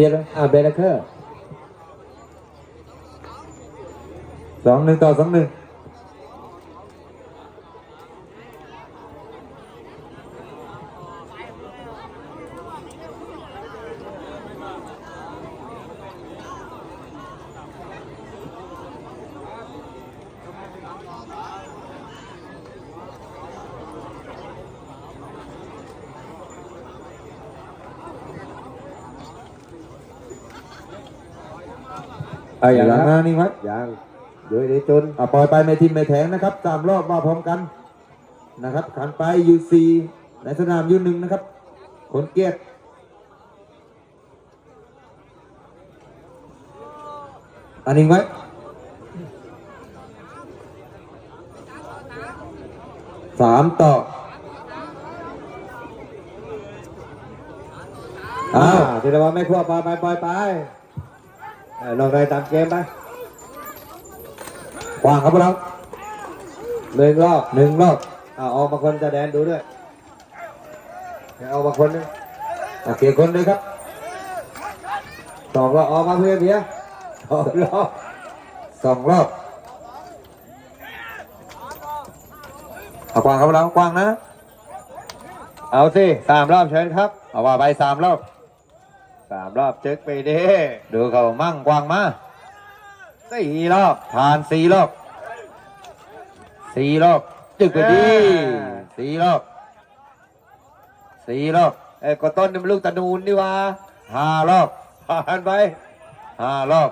เบียร์อ่าเบลเคอร์สองหนึ่งต่อสองหนึ่ง เอาอย่างหลันั้งนมานี่ไว้ยังเดี๋ยวเดี๋ยวจนอะปล่อยไปไม่ทิมไม่แทงนะครับสามรอบมาพร้อมกันนะครับขันไปยูซีในสนามยูหนึ่งนะครับ ขนเกียรติอันนี้ไว้สามต่ออ้าอ่าวธีรวัตรไม่ควบปล่อยไปปล่อยไปเออ ลองไปตามเกมไปกว้างครับเราหนึ่งรอบหนึ่งรอบอ่าออกมาคนจะแดนดูด้วยเอามาคนหนึงโอเคคนเลยครับสองรอบออกมาเพื่อนเพียสองรอบสองรอบเอากว้างครับเรากว้างนะ เอาสิสามรอบเชิญครับ เอาว่าไปสามรอบ สามรอบจึกไปดิดูเขามั่งกว้างมาสี่รอบผ่านสี่รอบสี่รอบจึกไปดีสี่รอบสี่รอบเอ้กต้นนี่มันลูกตะนูนนี่ว่าห้ารอบผ่านไปห้ารอบ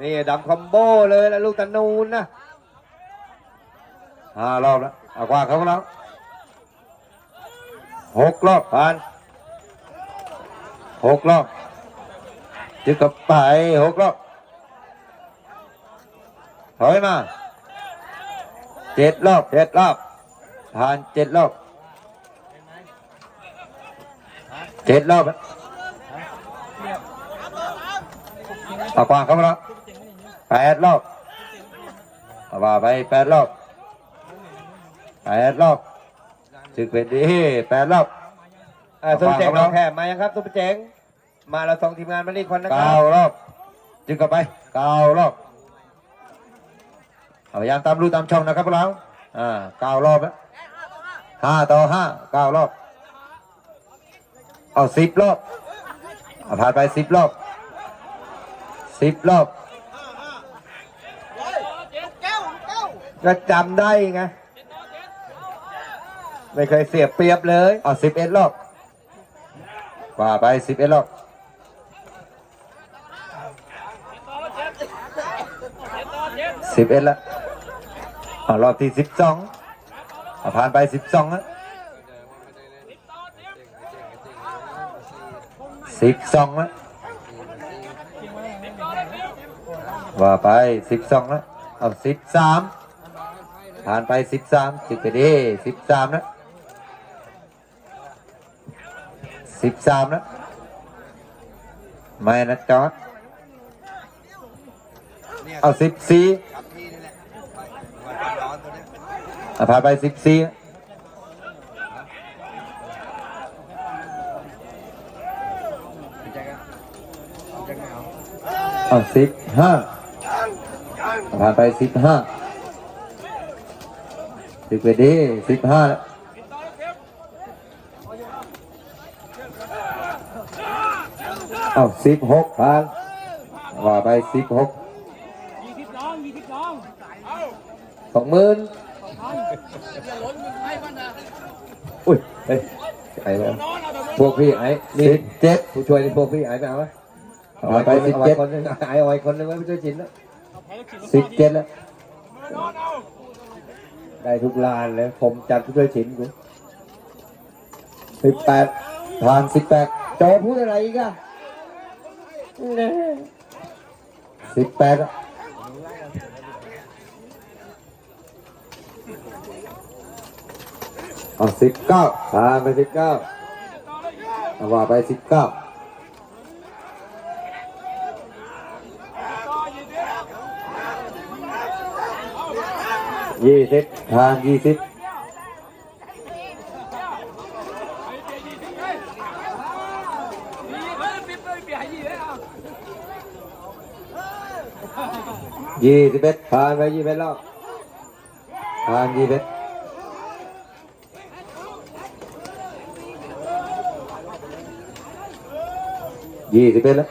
นี่ดำคอมโบเลยแล้วลูกตะนูนนะห้ารอบแล้วเอากว้างครับเราหกรอบผ่าน หกรอบจึกกับไปหกรอบถอยมาเจ็ดรอบเจ็ดรอบผ่านเจ็ดรอบเจ็ดรอบแล้วเอากวางเข้ามาแล้วแปดรอบเอาว่าไปแปดรอบแปดรอบจึกเป็นดีแปดรอบอ่าซุปเปอร์เจ๋งเอาเราวางแข่มายังครับซุปเปอร์เจ๋ง มาเราส่งทีมงานมานี่คนนะครัเก้าบรอบจึงกลับไปเก้ารอบเอาพยายามตามรูตามช่องนะครับพวกเราอ่าเก้ารอบแล้วห้าต่อห้าเก้ารอบเอาสิบรอบเอาผ่านไปสิบรอบสิบรอบก็จำได้ไงไม่เคยเสียเปรียบเลยเอาสิบเอ็ดรอบว่าไปสิบเอ็ดรอบ สิบเอ็ดแล้วเอารอบที่สิบสองเอาผ่านไปสิบสองแล้วสิบสองแล้วว่าไปสิบสองแล้วเอาสิบสามผ่านไปสิบสามสิบไปดีสิบสามแล้วสิบสามแล้วไม่นะจอดเอาสิบสี่ เอาพาไปสิบสี่เอสิบห้าเอาพาไปสิบห้าสิบไปดีสิบห้าแล้วเอาสิบหกพันว่าไปสิบหกยี่สิบน้องยี่สิบน้องสองหมื่น อุ้ยเฮ้ยไอ้แล้วนอนเอาแต่พวกพี่ไอ้นี่สิบเจ็ด ผู้ช่วยนี่พวกพี่ไอ้ไปเอาไหมเอาว่าไว้ไปคนหสินึ่บงเอาเจ็ไว้ดคนหนึงไอ้เอาไว้คนหนึงไว้ผู้ช่วยจินแล้วสิบเจ็ดแล้วนอนเอาได้ทุกลานเลยผมจัดผู้ช่วยจินกูสิบแปดผ่านสิบแปดโจพูดอะไรอีกอะแน่สิบแปดแล้ว เอาสิบเก้าผ่านไปสิบเก้าเอาว่าไปสิบเก้ายี่สิบผ่านยี่สิบยี่สิบเอ็ดผ่านไปยี่สิบรอบ ผ่านยี่สิบเอ็ดยี่สิบเอ็ดแล้ว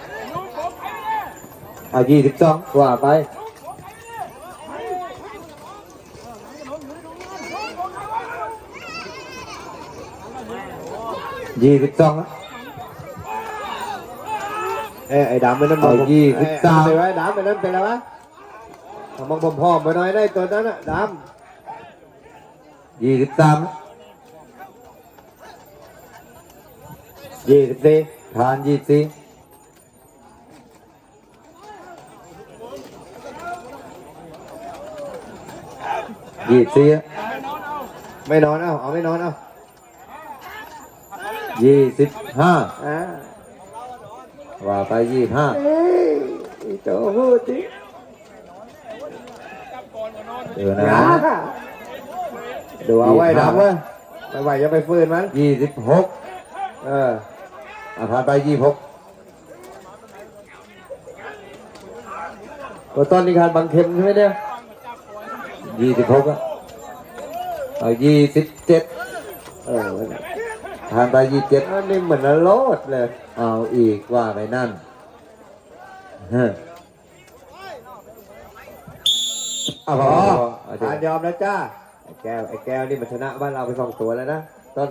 อะยี่สิบสองว่าไปยี่สิบสองแล้วเอ้ยไอ้ดำมันนั่นเอายี่สิบสามไปไว้ดำมันนั่นเป็นอะไรวะทำมองผมพร้อมไปหน่อยได้ตัวนั้นอะด ยี่สิบสามแล้วำยี่สิบสี่ผ่านยี่สิบสี่ยี่สิบสี่แล้วไม่นอนเอาเอาไม่นอนเอายี่สิบห้าอ่าว่าไปยี่สิบห้าเอ้ยไอ้โจพูดดิเดี๋ยวนะนะ ดูเอาไว้ดำเว้ยไม่ไหวจะไปฟื้นมันยี่สิบหกเอออะผ่านไปยี่สิบหกตัวต้นนี่การบังเข็มใช่ไหมเนี่ยยี่สิบหกอะเอายี่สิบเจ็ดเออผ่านไปยี่สิบเจ็ดอันนี้เหมือนนรกเลย เอาอีกว่าไปนั่นเฮ้อเอาพอเอาเถกาอะรยอมแล้วจ้า ไอ้แก้วไอ้แก้วนี่มันชนะบ้านเราไปสองตัวแล้วนะต้น